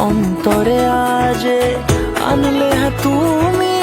অন্তরে আজে আনলে হ্যাঁ তুমি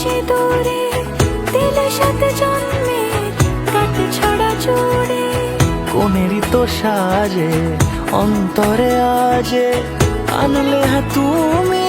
রাঙিয়ে সে দূরে, দিলে সাথে জন্মে কাটে ছড়া জোরে? কোনেরই তো সাজে, অন্তরে আজে, আনলে হ্যাঁ তুমি